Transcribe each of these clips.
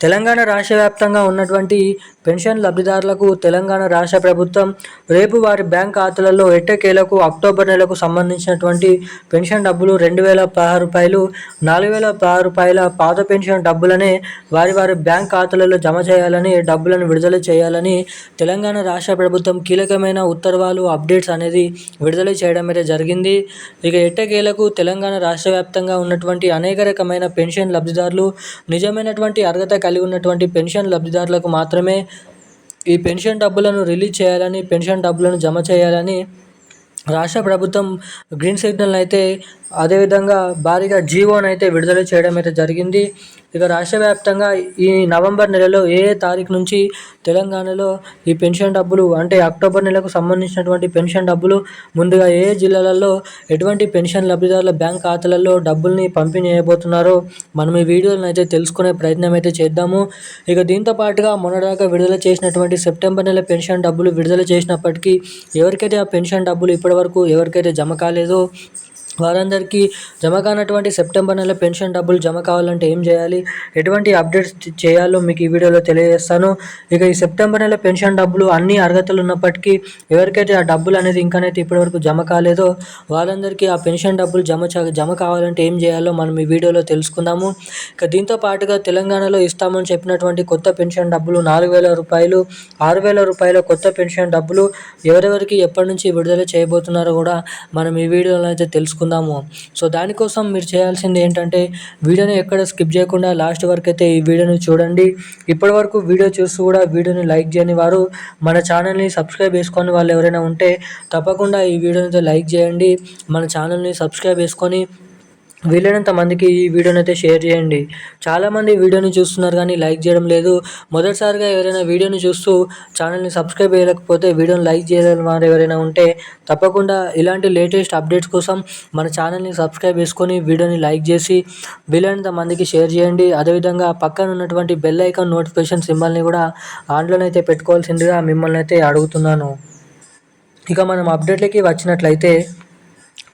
Telangana రాష్ట్ర వ్యాప్తంగా ఉన్నటువంటి పెన్షన్ లబ్ధిదారులకు తెలంగాణ రాష్ట్ర ప్రభుత్వం రేపు వారి బ్యాంక్ ఖాతాలలో ఎట్టకేలకు అక్టోబర్ నెలకు సంబంధించినటువంటి పెన్షన్ డబ్బులు రెండు వేల పదహారు రూపాయలు నాలుగు వేల పదహారు రూపాయల పాత పెన్షన్ డబ్బులనే వారి వారి బ్యాంక్ ఖాతాలలో జమ చేయాలని డబ్బులను విడుదల చేయాలని తెలంగాణ రాష్ట్ర ప్రభుత్వం కీలకమైన ఉత్తర్వులు అప్డేట్స్ అనేది విడుదల చేయడం అయితే జరిగింది. ఇక ఎట్టకేలకు తెలంగాణ రాష్ట్ర వ్యాప్తంగా ఉన్నటువంటి అనేక రకమైన పెన్షన్ లబ్ధిదారులు నిజమైనటువంటి అర్హత కలిగి ఉన్నటువంటి పెన్షన్ లబ్ధిదారులకు మాత్రమే ఈ పెన్షన్ డబ్బులను రిలీజ్ చేయాలని పెన్షన్ డబ్బులను జమ చేయాలని రాష్ట్ర ప్రభుత్వం గ్రీన్ సిగ్నల్ అయితే అదేవిధంగా భారీగా జీవోని అయితే విడుదల చేయడం అయితే జరిగింది. ఇక రాష్ట్ర వ్యాప్తంగా ఈ నవంబర్ నెలలో ఏ తారీఖు నుంచి తెలంగాణలో ఈ పెన్షన్ డబ్బులు అంటే అక్టోబర్ నెలకు సంబంధించినటువంటి పెన్షన్ డబ్బులు ముందుగా ఏ జిల్లాలలో ఎటువంటి పెన్షన్ లబ్ధిదారుల బ్యాంక్ ఖాతాలలో డబ్బుల్ని పంపిణీ చేయబోతున్నారో మనం ఈ వీడియోలను అయితే తెలుసుకునే ప్రయత్నం అయితే చేద్దాము. ఇక దీంతో పాటుగా మొన్నదాకా విడుదల చేసినటువంటి సెప్టెంబర్ నెల పెన్షన్ డబ్బులు విడుదల చేసినప్పటికీ ఎవరికైతే ఆ పెన్షన్ డబ్బులు ఇప్పటివరకు ఎవరికైతే జమ కాలేదో వారందరికీ జమ కానటువంటి సెప్టెంబర్ నెల పెన్షన్ డబ్బులు జమ కావాలంటే ఏం చేయాలి? ఎటువంటి అప్డేట్స్ చేయాలో మీకు ఈ వీడియోలో తెలియజేస్తాను. ఇక ఈ సెప్టెంబర్ నెల పెన్షన్ డబ్బులు అన్ని అర్హతలు ఉన్నప్పటికీ ఎవరికైతే ఆ డబ్బులు అనేది ఇంకానైతే ఇప్పటివరకు జమ కాలేదో వారందరికీ ఆ పెన్షన్ డబ్బులు జమ జమ కావాలంటే ఏం చేయాలో మనం ఈ వీడియోలో తెలుసుకుందాము. ఇక దీంతో పాటుగా తెలంగాణలో ఇస్తామని చెప్పినటువంటి కొత్త పెన్షన్ డబ్బులు నాలుగు వేల రూపాయలు ఆరు వేల రూపాయల కొత్త పెన్షన్ డబ్బులు ఎవరెవరికి ఎప్పటి నుంచి విడుదల చేయబోతున్నారో కూడా మనం ఈ వీడియోలో అయితే తెలుసుకుందాం తెలుసుకుందాము సో దానికోసం మీరు చేయాల్సింది ఏంటంటే వీడియోని ఎక్కడ స్కిప్ చేయకుండా లాస్ట్ వరకు అయితే ఈ వీడియోని చూడండి. ఇప్పటి వరకు వీడియో చూస్తూ కూడా వీడియోని లైక్ చేయని వారు మన ఛానల్ని సబ్స్క్రైబ్ చేసుకొని వాళ్ళు ఎవరైనా ఉంటే తప్పకుండా ఈ వీడియోని లైక్ చేయండి. మన ఛానల్ని సబ్స్క్రైబ్ చేసుకొని వీలైనంత మందికి ఈ వీడియోని అయితే షేర్ చేయండి. చాలామంది వీడియోని చూస్తున్నారు కానీ లైక్ చేయడం లేదు. మొదటిసారిగా ఎవరైనా వీడియోని చూస్తూ ఛానల్ని సబ్స్క్రైబ్ చేయలేకపోతే వీడియోని లైక్ చేయలేని వారు ఎవరైనా ఉంటే తప్పకుండా ఇలాంటి లేటెస్ట్ అప్డేట్స్ కోసం మన ఛానల్ని సబ్స్క్రైబ్ చేసుకొని వీడియోని లైక్ చేసి వీలైనంత మందికి షేర్ చేయండి. అదేవిధంగా పక్కన ఉన్నటువంటి బెల్ ఐకాన్ నోటిఫికేషన్ సింబల్ని కూడా ఆన్లోనైతే పెట్టుకోవాల్సిందిగా మిమ్మల్ని అయితే అడుగుతున్నాను. ఇక మనం అప్డేట్లకి వచ్చినట్లయితే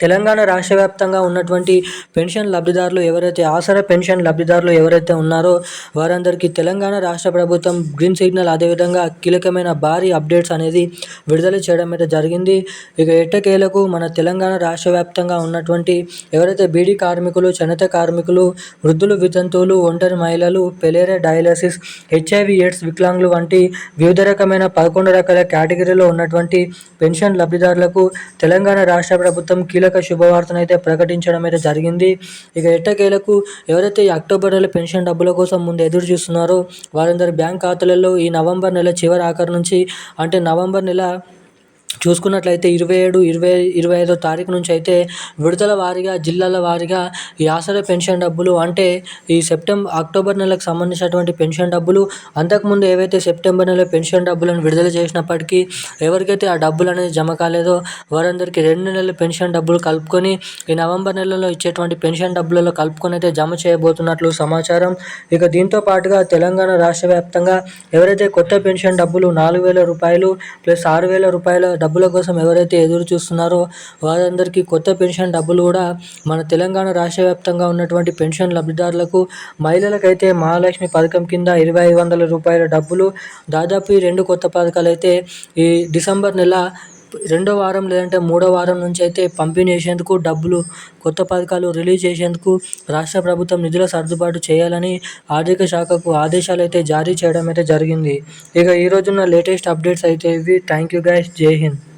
తెలంగాణ రాష్ట్ర వ్యాప్తంగా ఉన్నటువంటి పెన్షన్ లబ్ధిదారులు ఎవరైతే ఆసరా పెన్షన్ లబ్ధిదారులు ఎవరైతే ఉన్నారో వారందరికీ తెలంగాణ రాష్ట్ర ప్రభుత్వం గ్రీన్ సిగ్నల్ అదేవిధంగా కీలకమైన భారీ అప్డేట్స్ అనేది విడుదల చేయడం అయితే జరిగింది. ఇక ఎట్టకేలకు మన తెలంగాణ రాష్ట్ర వ్యాప్తంగా ఉన్నటువంటి ఎవరైతే బీడీ కార్మికులు చనత కార్మికులు వృద్ధులు వితంతువులు ఒంటరి మహిళలు పెలేరే డయాలసిస్ హెచ్ఐవి ఎయిడ్స్ వికలాంగులు వంటి వివిధ రకమైన పదకొండు రకాల కేటగిరీలో ఉన్నటువంటి పెన్షన్ లబ్ధిదారులకు తెలంగాణ రాష్ట్ర ప్రభుత్వం కీలక శుభవార్తను అయితే ప్రకటించడం అయితే జరిగింది. ఇక ఎట్టకేలకు ఎవరైతే ఈ అక్టోబర్ నెల పెన్షన్ డబ్బుల కోసం ముందు ఎదురు చూస్తున్నారో వారందరి బ్యాంక్ ఖాతాలలో ఈ నవంబర్ నెల చివరి ఆఖరి నుంచి అంటే నవంబర్ నెల చూసుకున్నట్లయితే ఇరవై ఏడు ఇరవై ఇరవై ఐదో తారీఖు నుంచి అయితే విడుదల వారీగా జిల్లాల వారీగా ఈ ఆసరా పెన్షన్ డబ్బులు అంటే ఈ సెప్టెంబర్ అక్టోబర్ నెలకు సంబంధించినటువంటి పెన్షన్ డబ్బులు అంతకుముందు ఏవైతే సెప్టెంబర్ నెల పెన్షన్ డబ్బులను విడుదల చేసినప్పటికీ ఎవరికైతే ఆ డబ్బులు అనేది జమ కాలేదో వారందరికీ రెండు నెలల పెన్షన్ డబ్బులు కలుపుకొని ఈ నవంబర్ నెలలో ఇచ్చేటువంటి పెన్షన్ డబ్బులలో కలుపుకొని అయితే జమ చేయబోతున్నట్లు సమాచారం. ఇక దీంతో పాటుగా తెలంగాణ రాష్ట్ర వ్యాప్తంగా ఎవరైతే కొత్త పెన్షన్ డబ్బులు నాలుగు వేల రూపాయలు ప్లస్ ఆరు వేల రూపాయల డబ్బుల డబ్బుల కోసం ఎవరైతే ఎదురు చూస్తున్నారో వారందరికీ కొత్త పెన్షన్ డబ్బులు కూడా మన తెలంగాణ రాష్ట్ర వ్యాప్తంగా ఉన్నటువంటి పెన్షన్ లబ్ధిదారులకు మహిళలకైతే మహాలక్ష్మి పథకం కింద ఇరవై ఐదు వందల రూపాయల డబ్బులు దాదాపు ఈ రెండు కొత్త పథకాలు అయితే ఈ డిసెంబర్ నెల రెండో వారం లేదంటే మూడో వారం నుంచి అయితే పంపిణీసేందుకు డబ్బులు కొత్త పథకాలు రిలీజ్ చేసేందుకు రాష్ట్ర ప్రభుత్వం నిధుల సర్దుబాటు చేయాలని ఆర్థిక శాఖకు ఆదేశాలు అయితే జారీ చేయడం అయితే జరిగింది. ఇక ఈ రోజున్న లేటెస్ట్ అప్డేట్స్ అయితే ఇవి. Thank you guys. Jai Hind.